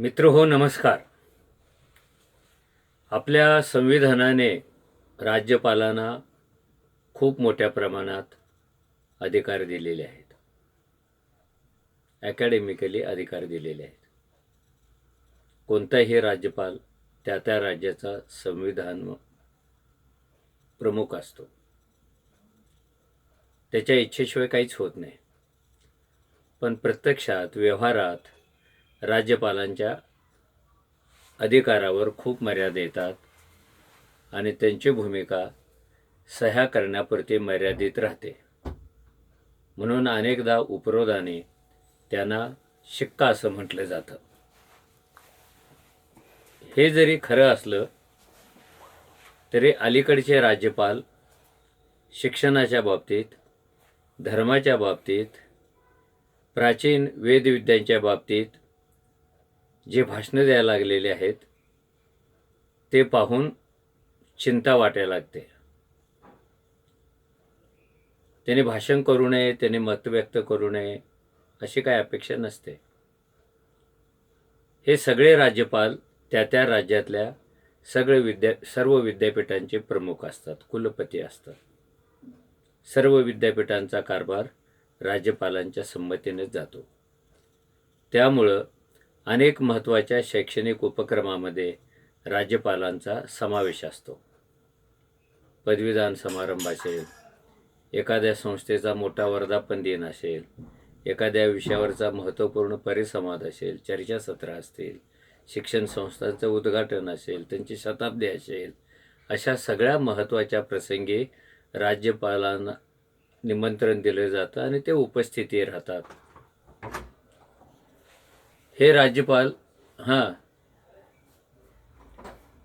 मित्र हो नमस्कार. आपल्या संविधानाने राज्यपालांना खूप मोठ्या प्रमाणात अधिकार दिलेले आहेत. अकॅडेमिकली अधिकार दिलेले आहेत. कोणताही राज्यपाल त्या त्या राज्याचा संविधान प्रमुख असतो. त्याच्या इच्छेशिवाय काहीच होत नाही. पण प्रत्यक्षात व्यवहारात राज्यपालांच्या अधिकारावर खूप मर्यादा येतात आणि त्यांची भूमिका सह्या करण्यापुरती मर्यादित राहते. म्हणून अनेकदा उपरोधाने त्यांना शिक्का असं म्हटलं जातं. हे जरी खरं असलं तरी अलीकडचे राज्यपाल शिक्षणाच्या बाबतीत धर्माच्या बाबतीत प्राचीन वेदविद्यांच्या बाबतीत जे भाषणं द्यायला लागलेले आहेत ते पाहून चिंता वाटायला लागते. त्याने भाषण करू नये त्याने मत व्यक्त करू नये अशी काय अपेक्षा नसते. हे सगळे राज्यपाल त्या त्या राज्यातल्या सगळे विद्या सर्व विद्यापीठांचे प्रमुख असतात कुलपती असतात. सर्व विद्यापीठांचा कारभार राज्यपालांच्या संमतीनेच जातो. त्यामुळं अनेक महत्त्वाच्या शैक्षणिक उपक्रमामध्ये राज्यपालांचा समावेश असतो. पदवीदान समारंभ असेल एखाद्या संस्थेचा मोठा वर्धापन दिन असेल एखाद्या विषयावरचा महत्त्वपूर्ण परिसंवाद असेल चर्चासत्र असतील शिक्षण संस्थांचं उद्घाटन असेल त्यांची शताब्दी असेल अशा सगळ्या महत्त्वाच्या प्रसंगी राज्यपालांना निमंत्रण दिलं जातं आणि ते उपस्थिती राहतात. हे राज्यपाल हां.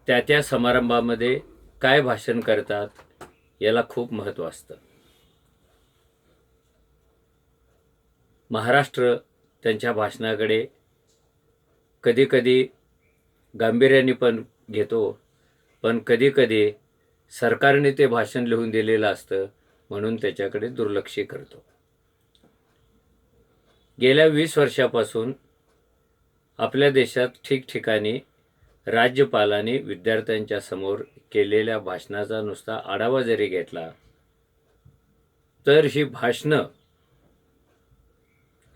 त्या त्या समारंभामध्ये काय भाषण करतात याला खूप महत्त्व असतं. महाराष्ट्र त्यांच्या भाषणाकडे कधीकधी गांभीर्याने पण घेतो पण कधीकधी सरकारने ते भाषण लिहून दिलेलं असतं म्हणून त्याच्याकडे दुर्लक्ष करतो. गेल्या वीस वर्षापासून आपल्या देशात ठिकठिकाणी राज्यपालांनी विद्यार्थ्यांच्या समोर केलेल्या भाषणाचा नुसता आढावा जरी घेतला तर ही भाषणं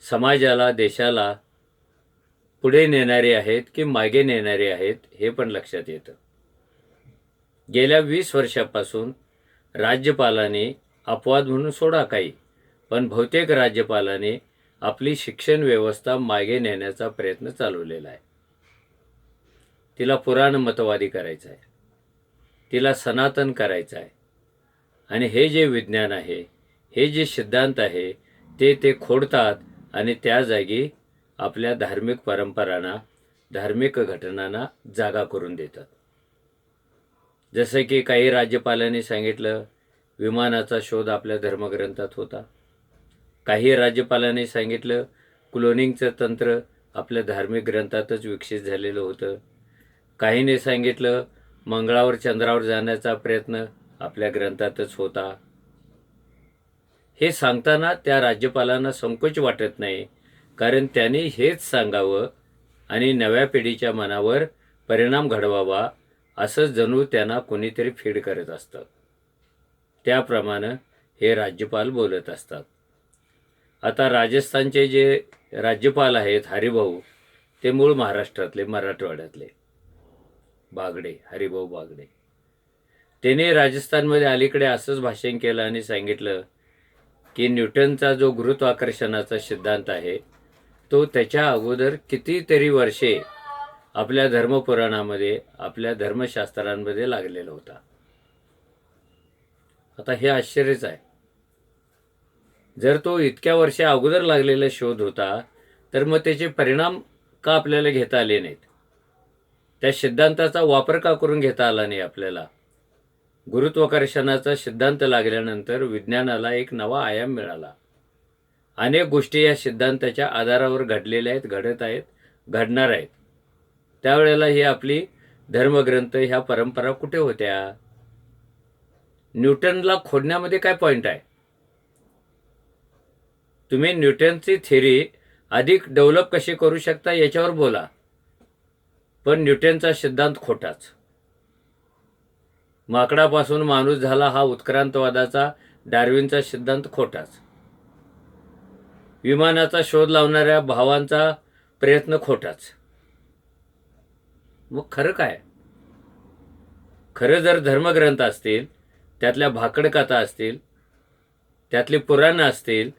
समाजाला देशाला पुढे नेणारे आहेत की मागे नेणारे आहेत हे पण लक्षात येतं. गेल्या वीस वर्षापासून राज्यपालांनी अपवाद म्हणून सोडा काही पण बहुतेक राज्यपालांनी आपली शिक्षण व्यवस्था मागे नेण्याचा प्रयत्न चालवलेला आहे. तिला पुराणमतवादी करायचं आहे. तिला सनातन करायचं आहे. आणि हे जे विज्ञान आहे हे जे सिद्धांत आहे ते ते खोडतात आणि त्या जागी आपल्या धार्मिक परंपरांना धार्मिक घटनांना जागा करून देतात. जसं की काही राज्यपालांनी सांगितलं विमानाचा शोध आपल्या धर्मग्रंथात होता. काही राज्यपालांनी सांगितलं क्लोनिंगचं तंत्र आपल्या धार्मिक ग्रंथातच विकसित झालेलं होतं. काहीने सांगितलं मंगळावर चंद्रावर जाण्याचा प्रयत्न आपल्या ग्रंथातच होता. हे सांगताना त्या राज्यपालांना संकोच वाटत नाही कारण त्यांनी हेच सांगावं आणि नव्या पिढीच्या मनावर परिणाम घडवावा असं जणू त्यांना कोणीतरी फीड करत असतं. त्याप्रमाणे हे राज्यपाल बोलत असतात. आता राजस्थानचे जे राज्यपाल आहेत हरिभाऊ ते मूळ महाराष्ट्रातले मराठवाड्यातले. बागडे हरिभाऊ बागडे. त्याने राजस्थानमध्ये अलीकडे असंच भाषण केलं आणि सांगितलं की न्यूटनचा जो गुरुत्वाकर्षणाचा सिद्धांत आहे तो त्याच्या अगोदर कितीतरी वर्षे आपल्या धर्मपुराणामध्ये आपल्या धर्मशास्त्रांमध्ये लागलेला होता. आता हे आश्चर्यच आहे. जर तो इतक्या वर्षा अगोदर लागलेला शोध होता तर मग त्याचे परिणाम का आपल्याला घेता आले नाहीत? त्या सिद्धांताचा वापर का करून घेता आला नाही आपल्याला? गुरुत्वाकर्षणाचा सिद्धांत लागल्यानंतर विज्ञानाला एक नवा आयाम मिळाला. अनेक गोष्टी या सिद्धांताच्या आधारावर घडलेल्या आहेत घडत आहेत घडणार आहेत. त्यावेळेला ही आपली धर्मग्रंथ ह्या परंपरा कुठे होत्या? न्यूटनला खोडण्यामध्ये काय पॉईंट आहे? तुम्ही न्यूटनची थेरी अधिक डेव्हलप कशी करू शकता याच्यावर बोला. पण न्यूटनचा सिद्धांत खोटाच. माकडापासून माणूस झाला हा उत्क्रांतवादाचा डार्विनचा सिद्धांत खोटाच. विमानाचा शोध लावणाऱ्या भावांचा प्रयत्न खोटाच. मग खरं काय? खरं जर धर्मग्रंथ असतील त्यातल्या भाकड कथा असतील त्यातली पुराणं असतील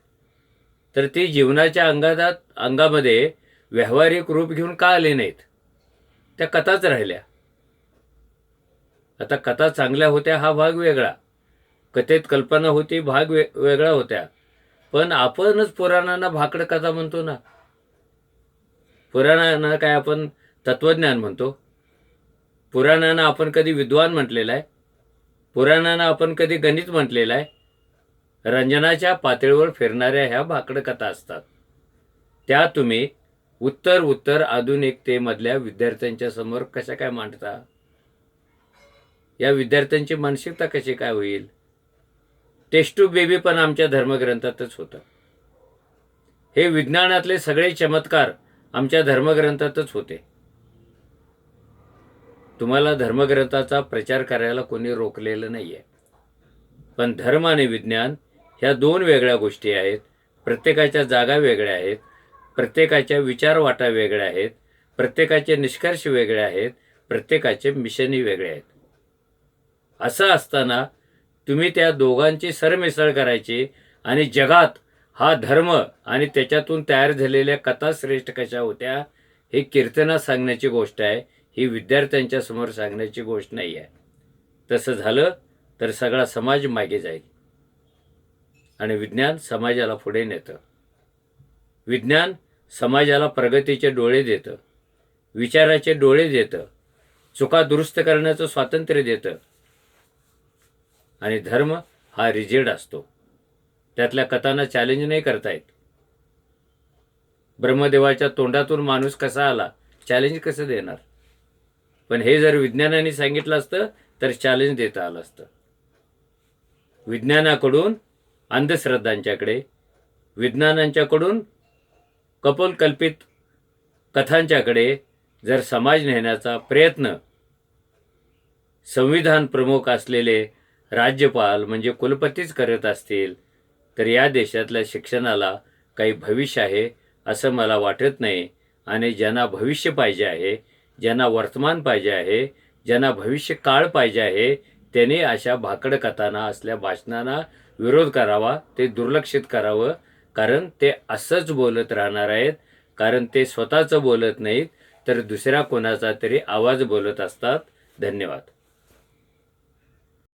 तर ती जीवनाच्या अंगात अंगामध्ये व्यावहारिक रूप घेऊन का आले नाहीत? त्या कथाच राहिल्या. आता कथा चांगल्या होत्या हा भाग वेगळा. कथेत कल्पना होती भाग वे वेगळा होत्या. पण आपणच पुराणांना भाकड कथा म्हणतो ना? पुराणांना काय आपण तत्वज्ञान म्हणतो? पुराणांना आपण कधी विद्वान म्हटलेलं आहे? पुराणांना आपण कधी गणित म्हटलेलं आहे? रंजनाच्या पातळीवर फिरणाऱ्या ह्या भाकड कथा असतात. त्या तुम्ही उत्तर उत्तर आधुनिकतेमधल्या विद्यार्थ्यांच्या समोर कशा काय मांडता? या विद्यार्थ्यांची मानसिकता कशी काय होईल? टेस्टू बेबी पण आमच्या धर्मग्रंथातच होतं. हे विज्ञानातले सगळे चमत्कार आमच्या धर्मग्रंथातच होते. तुम्हाला धर्मग्रंथाचा प्रचार करायला कोणी रोखलेलं नाही आहे पण धर्म आणि विज्ञान ह्या दोन वेगळ्या गोष्टी आहेत. प्रत्येकाच्या जागा वेगळ्या आहेत. प्रत्येकाच्या विचारवाटा वेगळ्या आहेत. प्रत्येकाचे निष्कर्ष वेगळे आहेत. प्रत्येकाचे मिशनही वेगळे आहेत. असं असताना तुम्ही त्या दोघांची सरमिसळ करायची आणि जगात हा धर्म आणि त्याच्यातून तयार झालेल्या कथा श्रेष्ठ कशा होत्या हे कीर्तना सांगण्याची गोष्ट आहे. ही विद्यार्थ्यांच्या समोर सांगण्याची गोष्ट नाही आहे तसं झालं तर सगळा समाज मागे जाईल. आणि विज्ञान समाजाला पुढे नेतं. विज्ञान समाजाला प्रगतीचे डोळे देतं. विचाराचे डोळे देतं. चुका दुरुस्त करण्याचं स्वातंत्र्य देतं. आणि धर्म हा रिजिड असतो. त्यातल्या कथांना चॅलेंज नाही करता येत. ब्रह्मदेवाच्या तोंडातून माणूस कसा आला चॅलेंज कसं देणार? पण हे जर विज्ञानाने सांगितलं असतं तर चॅलेंज देता आलं असतं. विज्ञानाकडून अंधश्रद्धांच्याकडे विज्ञानांच्याकडून कपोलकल्पित कथांच्याकडे जर समाज नेण्याचा प्रयत्न संविधान प्रमुख असलेले राज्यपाल म्हणजे कुलपतीच करत असतील तर या देशातल्या शिक्षणाला काही भविष्य आहे असं मला वाटत नाही. आणि ज्यांना भविष्य पाहिजे आहे ज्यांना वर्तमान पाहिजे आहे ज्यांना भविष्य काळ पाहिजे आहे त्यांनी अशा भाकड कथांना असल्या भाषणांना विरोध करावा ते दुर्लक्षित करावं कारण ते असंच बोलत राहणार आहेत. कारण ते स्वतःचं बोलत नाहीत तर दुसऱ्या कोणाचा तरी आवाज बोलत असतात. धन्यवाद.